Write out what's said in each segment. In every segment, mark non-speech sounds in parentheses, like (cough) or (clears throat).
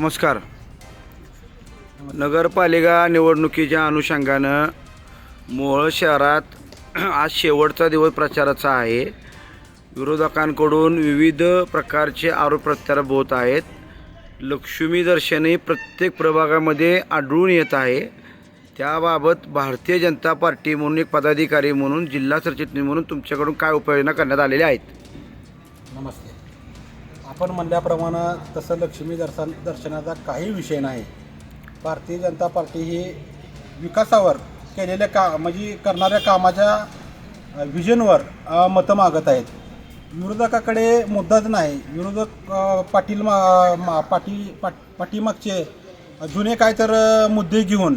नमस्कार. नगरपालिका निवडणुकीच्या अनुषंगानं मोहोळ शहरात (clears throat) आज शेवटचा दिवस प्रचाराचा आहे. विरोधकांकडून विविध प्रकारचे आरोप प्रत्यारोप होत आहेत. लक्ष्मी दर्शनही प्रत्येक प्रभागामध्ये आढळून येत आहे. त्याबाबत भारतीय जनता पार्टी म्हणून एक पदाधिकारी म्हणून जिल्हा सरचिटणीस म्हणून तुमच्याकडून काय उपाययोजना करण्यात आलेल्या आहेत? नमस्ते. आपण म्हणल्याप्रमाणे तसं लक्ष्मी दर्शन दर्शनाचा काही विषय नाही. भारतीय जनता पार्टी ही विकासावर केलेल्या का म्हणजे करणाऱ्या कामाच्या विजनवर मतं मागत आहेत. विरोधकाकडे मुद्दाच नाही. विरोधक पाटील मा मा- पाटी पाट पाठीमागचे जुने काय तर मुद्दे घेऊन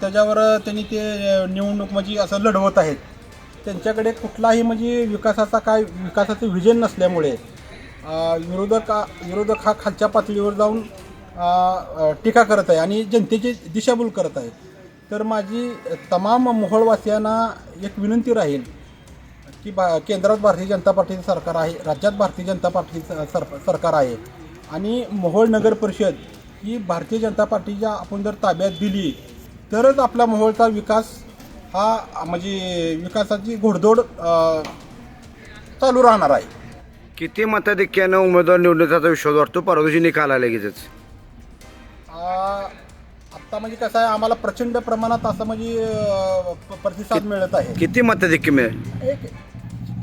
त्याच्यावर त्यांनी ते निवडणूक म्हणजे असं लढवत आहेत. त्यांच्याकडे कुठलाही म्हणजे विकासाचा काय विकासाचं विजन नसल्यामुळे विरोधक विरोधक हा खालच्या पातळीवर जाऊन टीका करत आहे आणि जनतेची दिशाभूल करत आहे. तर माझी तमाम मोहोळवासियांना एक विनंती राहील की बा केंद्रात भारतीय जनता पार्टीचं सरकार आहे राज्यात भारतीय जनता पार्टीचं सर सरकार आहे. आणि मोहोळ नगर परिषद ही भारतीय जनता पार्टीच्या आपण जर ताब्यात दिली तरच आपला मोहोळचा विकास हा म्हणजे विकासाची घोडदौड चालू राहणार आहे. किती मताधिक्यानं उमेदवार निवडण्याचा विश्वास वाटतो परवा दिवशी निकाल आला लगेचच आ, आत्ता म्हणजे कसं आहे आम्हाला प्रचंड प्रमाणात असं म्हणजे अ, प- प्रतिसाद मिळत आहे. किती मताधिक्य मिळेल? एक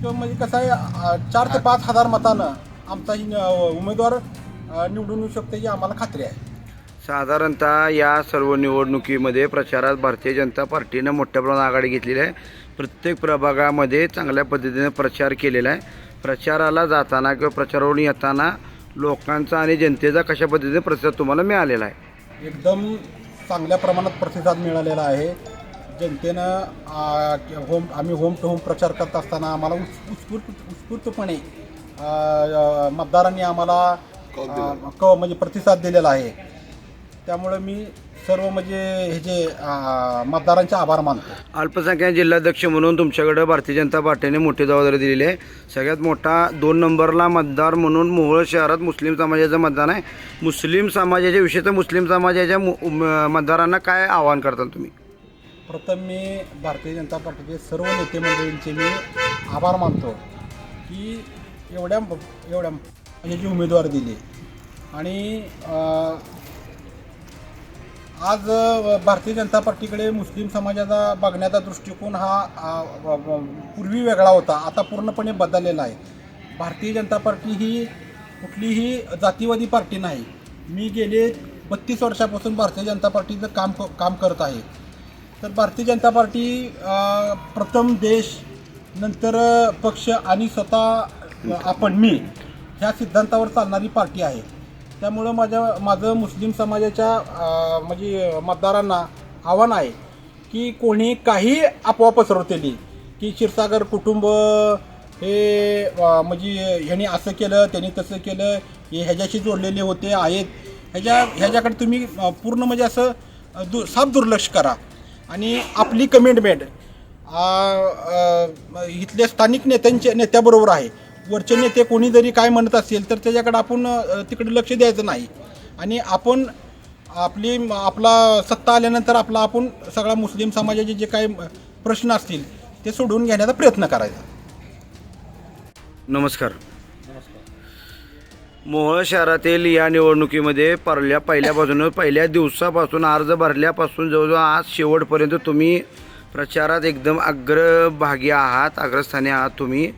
तो म्हणजे कसं आहे अ, चार ते पाच हजार मतानं आमचा ही न- उमेदवार अ, निवडून येऊ शकते ही आम्हाला खात्री आहे. साधारणतः या सर्व निवडणुकीमध्ये प्रचारात भारतीय जनता पार्टीनं मोठ्या प्रमाणात आघाडी घेतलेली आहे. प्रत्येक प्रभागामध्ये चांगल्या पद्धतीने प्रचार केलेला आहे. प्रचाराला जाताना किंवा प्रचारावरून येताना लोकांचा आणि जनतेचा कशा पद्धतीने प्रतिसाद तुम्हाला मिळालेला आहे? एकदम चांगल्या प्रमाणात प्रतिसाद मिळालेला आहे. जनतेनं आ, होम आम्ही होम टू होम प्रचार करत असताना आम्हाला उत् उत्स्फूर्त उत्स्फूर्तपणे मतदारांनी आम्हाला क म्हणजे प्रतिसाद दिलेला आहे. त्यामुळे मी सर्व म्हणजे हे जे मतदारांचे आभार मानतो. अल्पसंख्याक जिल्हाध्यक्ष म्हणून तुमच्याकडे भारतीय जनता पार्टीने मोठी जबाबदारी दिलेली आहे. सगळ्यात मोठा दोन नंबरला मतदार म्हणून मोहोळ शहरात मुस्लिम समाजाचं मतदान आहे. मुस्लिम समाजाच्या विषयीचं मुस्लिम समाजाच्या मतदारांना काय आवाहन करता तुम्ही? प्रथम मी भारतीय जनता पार्टीचे सर्व नेते मंडळींचे मी आभार मानतो की एवढ्या एवढ्या म्हणजे जी उमेदवार दिली. आणि आज भारतीय जनता पार्टीकडे मुस्लिम समाजाचा बघण्याचा दृष्टिकोन हा पूर्वी वेगळा होता आता पूर्णपणे बदललेला आहे. भारतीय जनता पार्टी ही कुठलीही जातीवादी पार्टी नाही. मी गेले बत्तीस वर्षापासून भारतीय जनता पार्टीचं काम काम करत आहे. तर भारतीय जनता पार्टी प्रथम देश नंतर पक्ष आणि स्वतः आपण मी ह्या सिद्धांतावर चालणारी पार्टी आहे. त्यामुळं माझ्या माझं मुस्लिम समाजाच्या म्हणजे मतदारांना आव्हान आहे की कोणी काही अफवा पसरवतेली की क्षीरसागर कुटुंब हे म्हणजे ह्याने असं केलं त्यांनी तसं केलं हे ह्याच्याशी जोडलेले होते आहेत. ह्याच्या ह्याच्याकडे तुम्ही पूर्ण म्हणजे असं दु साफ दुर्लक्ष करा. आणि आपली कमिटमेंट इथल्या स्थानिक नेत्यांच्या नेत्याबरोबर आहे. वरचे नेते कोणी जरी काय म्हणत असेल तर त्याच्याकडे आपण तिकडे लक्ष द्यायचं नाही. आणि आपण आपली आपला सत्ता आल्यानंतर आपला आपण सगळा मुस्लिम समाजाचे जे काही प्रश्न असतील ते सोडवून घेण्याचा प्रयत्न करायचा. नमस्कार. मोहोळ शहरातील या निवडणुकीमध्ये परल्या पहिल्या बाजूनं पहिल्या दिवसापासून अर्ज भरल्यापासून जवळजवळ आज शेवटपर्यंत तुम्ही प्रचारात एकदम अग्रभागी आहात अग्रस्थानी आहात तुम्ही.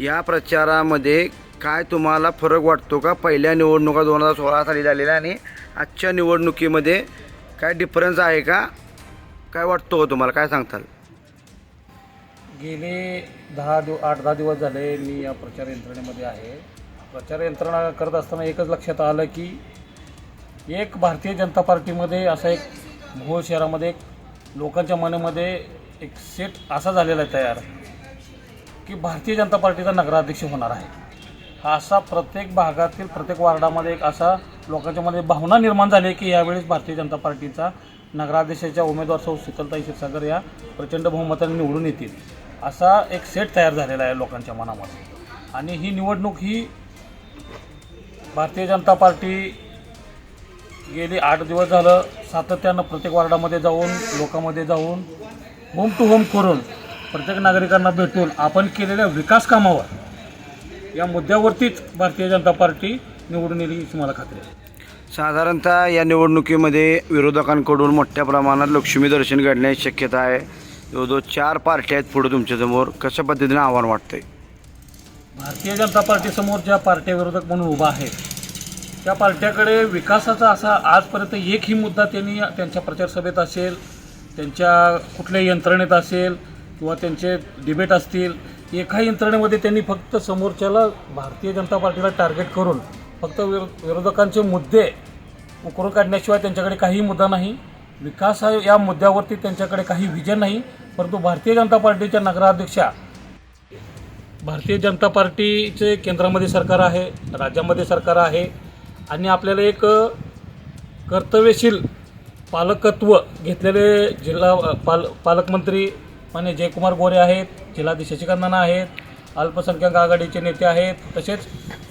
या प्रचारामध्ये काय तुम्हाला फरक वाटतो का? पहिल्या निवडणुका दोन हजार सोळा साली झालेल्या आणि आजच्या निवडणुकीमध्ये काय डिफरन्स आहे का? काय वाटतो का तुम्हाला? काय सांगताल? गेले दहा दिव आठ दहा दिवस झाले मी या प्रचार यंत्रणेमध्ये आहे. प्रचार यंत्रणा करत असताना एकच लक्षात आलं की एक भारतीय जनता पार्टीमध्ये असा एक भोळ शहरामध्ये एक लोकांच्या मनामध्ये एक सेट असा झालेला आहे तयार. की भारतीय जनता पार्टीचा नगराध्यक्ष होणार आहे. हा असा प्रत्येक भागातील प्रत्येक वार्डामध्ये एक असा लोकांच्यामध्ये भावना निर्माण झाली की यावेळेस भारतीय जनता पार्टीचा नगराध्यक्षाच्या उमेदवार सौ शीतलताई क्षीरसागर या प्रचंड बहुमताने निवडून येतील असा एक सेट तयार झालेला आहे लोकांच्या मनामध्ये. आणि ही निवडणूक ही भारतीय जनता पार्टी गेली आठ दिवस झालं सातत्यानं प्रत्येक वार्डामध्ये जाऊन लोकांमध्ये जाऊन होम टू होम करून प्रत्येक नागरिकांना भेटून आपण केलेल्या विकास कामावर या मुद्द्यावरतीच भारतीय जनता पार्टी निवडून येईल याची मला खात्री आहे. साधारणतः या निवडणुकीमध्ये विरोधकांकडून मोठ्या प्रमाणात लक्ष्मी दर्शन घडण्याची शक्यता आहे. जवळजवळ चार पार्ट्या आहेत पुढे तुमच्यासमोर कशा पद्धतीने आव्हान वाटतंय? भारतीय जनता पार्टीसमोर ज्या पार्ट्या विरोधक म्हणून उभा आहेत त्या पार्ट्याकडे विकासाचा असा आजपर्यंत एकही मुद्दा त्यांनी त्यांच्या प्रचारसभेत असेल त्यांच्या कुठल्याही यंत्रणेत असेल किंवा त्यांचे डिबेट असतील एका यंत्रणेमध्ये त्यांनी फक्त समोरच्याला भारतीय जनता पार्टीला टार्गेट करून फक्त विरो विरोधकांचे मुद्दे उकरून काढण्याशिवाय त्यांच्याकडे काही मुद्दा नाही. विकास हा या मुद्द्यावरती त्यांच्याकडे काही विजन नाही परंतु भारतीय जनता पार्टीच्या नगराध्यक्षा भारतीय जनता पार्टीचे केंद्रामध्ये सरकार आहे राज्यामध्ये सरकार आहे आणि आपल्याला एक कर्तव्यशील पालकत्व घेतलेले जिल्हा पाल पालकमंत्री मान्य जयकुमार गोरे आहेत जिल्हाधीश शशिकांत आहेत अल्पसंख्याक आघाडीचे नेते आहेत तसेच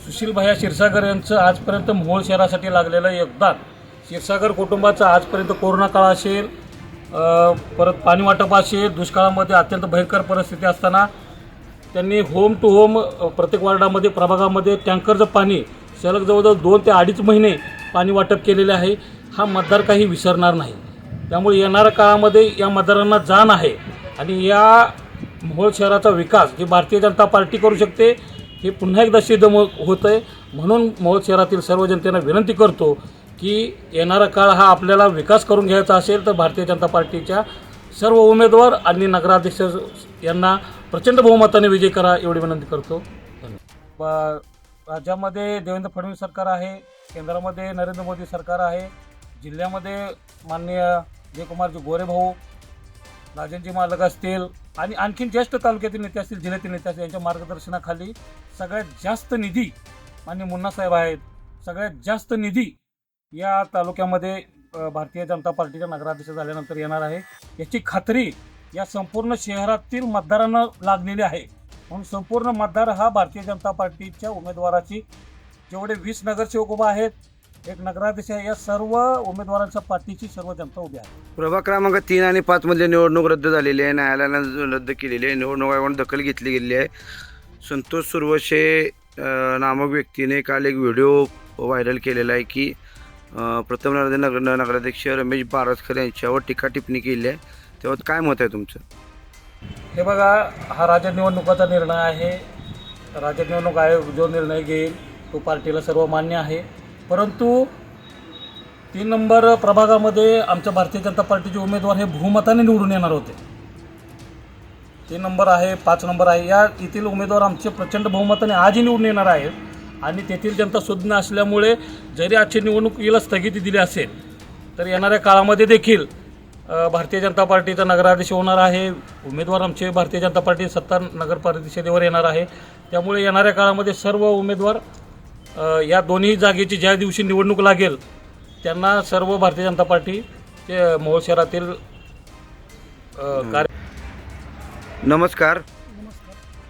सुशीलभया क्षीरसागर यांचं आजपर्यंत मोहोळ शहरासाठी लागलेलं योगदान. क्षीरसागर कुटुंबाचं आजपर्यंत कोरोना काळ असेल परत पाणी वाटप असेल दुष्काळामध्ये अत्यंत भयंकर परिस्थिती असताना त्यांनी होम टू होम प्रत्येक वार्डामध्ये प्रभागामध्ये टँकरचं पाणी सलग जवळजवळ दोन ते अडीच महिने पाणी वाटप केलेले आहे. हा मतदार काही विसरणार नाही. त्यामुळे येणाऱ्या काळामध्ये या मतदारांना जाण आहे. आणि या मोहोळ शहराचा विकास जे भारतीय जनता पार्टी करू शकते हे पुन्हा एकदा सिद्ध होत होतं आहे म्हणून मोहोळ शहरातील सर्व जनतेनं विनंती करतो की येणारा काळ हा आपल्याला विकास करून घ्यायचा असेल तर भारतीय जनता पार्टीच्या सर्व उमेदवार आणि नगराध्यक्ष यांना प्रचंड बहुमताने विजय करा एवढी विनंती करतो. राज्यामध्ये देवेंद्र फडणवीस सरकार आहे केंद्रामध्ये नरेंद्र मोदी सरकार आहे जिल्ह्यामध्ये माननीय जयकुमारजी गोरे भाऊ राजनजी मालक असतील आणि आणखीन ज्येष्ठ तालुक्यातील नेते असतील जिल्ह्यातील नेते असतील यांच्या मार्गदर्शनाखाली सगळ्यात जास्त निधी माननीय मुन्नासाहेब आहेत. सगळ्यात जास्त निधी या तालुक्यामध्ये भारतीय जनता पार्टीच्या नगराध्यक्ष झाल्यानंतर येणार आहे. याची खात्री या संपूर्ण शहरातील मतदारांना लागलेली आहे. म्हणून संपूर्ण मतदार हा भारतीय जनता पार्टीच्या उमेदवाराची जेवढे वीस नगरसेवक उभा आहेत एक नगराध्यक्ष आहे या सर्व उमेदवारांच्या पार्टीची सर्व जनता उभी आहे. प्रभाग क्रमांक तीन आणि पाच मधली निवडणूक रद्द झालेली आहे. न्यायालयानं रद्द केलेली आहे. निवडणूक आयोगाने दखल घेतली गेलेली आहे. संतोष सुरवशे नामक व्यक्तीने काल एक व्हिडिओ व्हायरल केलेला आहे की प्रथम नगर नगराध्यक्ष रमेश बारसकर यांच्यावर टीका टिप्पणी केली आहे. तेव्हा काय मत आहे तुमचं? हे बघा हा राज्य निवडणुकाचा निर्णय आहे. राज्य निवडणूक आयोग जो निर्णय घेईल तो पार्टीला सर्व मान्य आहे. परंतु तीन नंबर प्रभागामध्ये आमच्या भारतीय जनता पार्टीचे उमेदवार हे बहुमताने निवडून येणार होते. तीन नंबर आहे पाच नंबर आहे. या येथील उमेदवार आमचे प्रचंड बहुमताने आजही निवडून येणार आहेत आणि तेथील जनता सुज्ञ असल्यामुळे जरी आजची निवडणुकीला स्थगिती दिली असेल तर येणाऱ्या काळामध्ये देखील भारतीय जनता पार्टीचा नगराध्यक्ष होणार आहे. उमेदवार आमचे भारतीय जनता पार्टी सत्ता नगर परिषदेवर येणार आहे. त्यामुळे येणाऱ्या काळामध्ये सर्व उमेदवार या दोन्ही जागेची ज्या दिवशी निवडणूक लागेल त्यांना सर्व भारतीय जनता पार्टी ते मोहोळ शहरातील कार्य नमस्कार.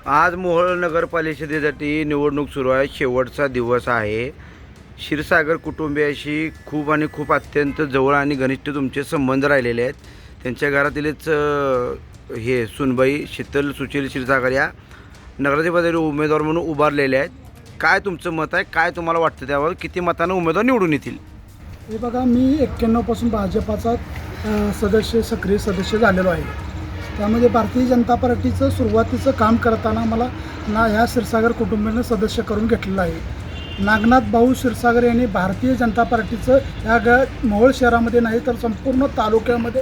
आज मोहोळ नगर परिषदेसाठी निवडणूक सुरू आहे. शेवटचा दिवस आहे. क्षीरसागर कुटुंबियाशी खूप आणि खूप अत्यंत जवळ आणि घनिष्ठ तुमचे संबंध राहिलेले आहेत. त्यांच्या घरातीलच हे सुनबाई शीतल सुशील क्षीरसागर या नगराधिपती उमेदवार म्हणून उभारलेले आहेत. काय तुमचं मत आहे? काय तुम्हाला वाटतं त्यावर? किती मतानं उमेदवार निवडून येतील? हे बघा मी एक्क्याण्णवपासून भाजपाचा सदस्य सक्रिय सदस्य झालेलो आहे. त्यामध्ये भारतीय जनता पार्टीचं सुरुवातीचं काम करताना मला ना ह्या क्षीरसागर कुटुंबियानं सदस्य करून घेतलेलं आहे. नागनाथ भाऊ क्षीरसागर यांनी भारतीय जनता पार्टीचं ह्या ग मोहोळ शहरामध्ये नाही तर संपूर्ण तालुक्यामध्ये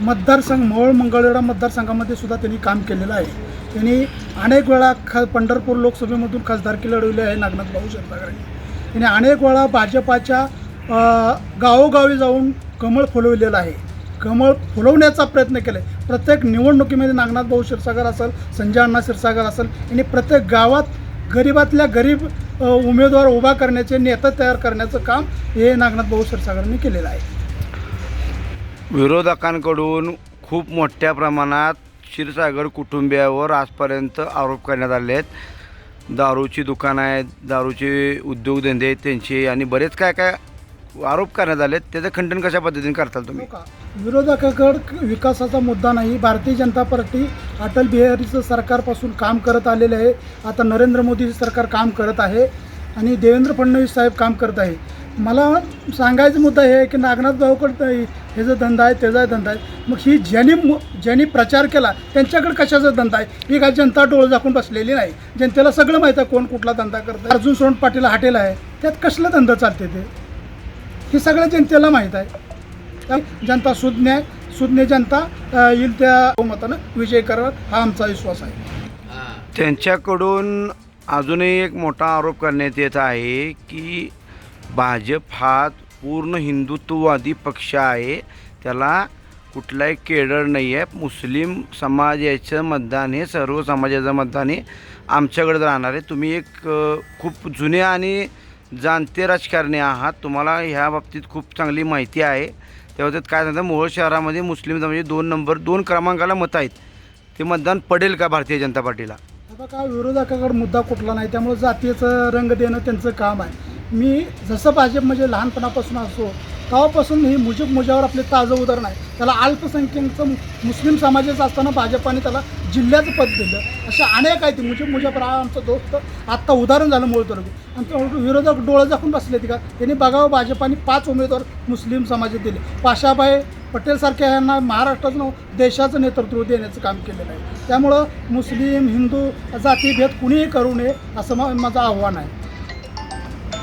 मतदारसंघ मोहोळ मंगळवेढा मतदारसंघामध्ये सुद्धा त्यांनी काम केलेलं आहे. त्यांनी अनेक वेळा ख पंढरपूर लोकसभेमधून खासदारकी लढवली आहे नागनाथ भाऊ क्षीरसागर त्यांनी अनेक वेळा भाजपाच्या गावोगावी जाऊन कमळ फुलवलेलं आहे. कमळ फुलवण्याचा प्रयत्न केला आहे प्रत्येक निवडणुकीमध्ये नागनाथ भाऊ क्षीरसागर असेल संजय अण्णा क्षीरसागर असेल यांनी प्रत्येक गावात गरिबातल्या गरीब उमेदवार उभा करण्याचे नेता तयार करण्याचं काम हे नागनाथ भाऊ क्षीरसागरांनी केलेलं आहे. विरोधकांकडून खूप मोठ्या प्रमाणात क्षीरसागर कुटुंबियावर आजपर्यंत आरोप करण्यात आले आहेत. दारूची दुकानं आहेत दारूचे उद्योगधंदे आहेत त्यांचे आणि बरेच काय काय आरोप करण्यात आले त्याचं खंडन कशा पद्धतीने करताल तुम्ही? हो का? विरोधकाकडे विकासाचा मुद्दा नाही. भारतीय जनता पार्टी अटल बिहारीचं सरकारपासून काम करत आलेलं आहे. आता नरेंद्र मोदी सरकार काम करत आहे आणि देवेंद्र फडणवीस साहेब काम करत आहे. मला सांगायचा मुद्दा हे आहे की नागनाथ भाऊकडं हे जो धंदा आहे त्याचा धंदा आहे मग ही ज्यांनी मु- ज्यांनी प्रचार केला त्यांच्याकडे कशाचा धंदा आहे? ही काय जनता डोळ झाकून बसलेली नाही. जनतेला सगळं माहीत आहे कोण कुठला धंदा करतं अर्जुन सोन पाटील हॉटेल आहे. त्यात कसला धंदा चालते ते? हे सगळ्या जनतेला माहीत आहे. जनता सुज्ञ आहे. सुज्ञ जनता येईल त्या मतानं विजय करावा हा आमचा विश्वास आहे. त्यांच्याकडून अजूनही एक मोठा आरोप करण्यात येत आहे की भाजप हा पूर्ण हिंदुत्ववादी पक्ष आहे. त्याला कुठलाही केडर नाही आहे मुस्लिम समाजाचं मतदान हे सर्व समाजाचं मतदान हे आमच्याकडे राहणार आहे. तुम्ही एक खूप जुने आणि जाणते राजकारणी आहात. तुम्हाला ह्या बाबतीत खूप चांगली माहिती आहे. त्याबाबतीत काय सांगतात मोहोळ शहरामध्ये मुस्लिम समाजाचे दोन नंबर दोन क्रमांकाला मत आहेत. ते मतदान पडेल का भारतीय जनता पार्टीला? आता काय विरोधकाकडे मुद्दा कुठला नाही. त्यामुळे जातीचं रंग देणं त्यांचं काम आहे. मी जसं भाजप म्हणजे लहानपणापासून असो तेव्हापासून ही मुजब मुजावर आपले ताजं उदाहरण आहे. त्याला अल्पसंख्याकचं मुस्लिम समाजाचं असताना भाजपाने त्याला जिल्ह्याचं पद दिलं. अशा अनेक आहेत मुजब मुजावर. हा आमचा दोस्त आत्ता उदाहरण झालं मूळ आणि तो विरोधक डोळं झाकून बसले ते का? त्यांनी बघावं भाजपाने पाच उमेदवार मुस्लिम समाजात दिले. पाशाबाई पटेलसारख्या यांना महाराष्ट्राचं देशाचं नेतृत्व देण्याचं काम केलेलं आहे. त्यामुळं मुस्लिम हिंदू जातीभेद कुणीही करू नये असं माझं आव्हान आहे.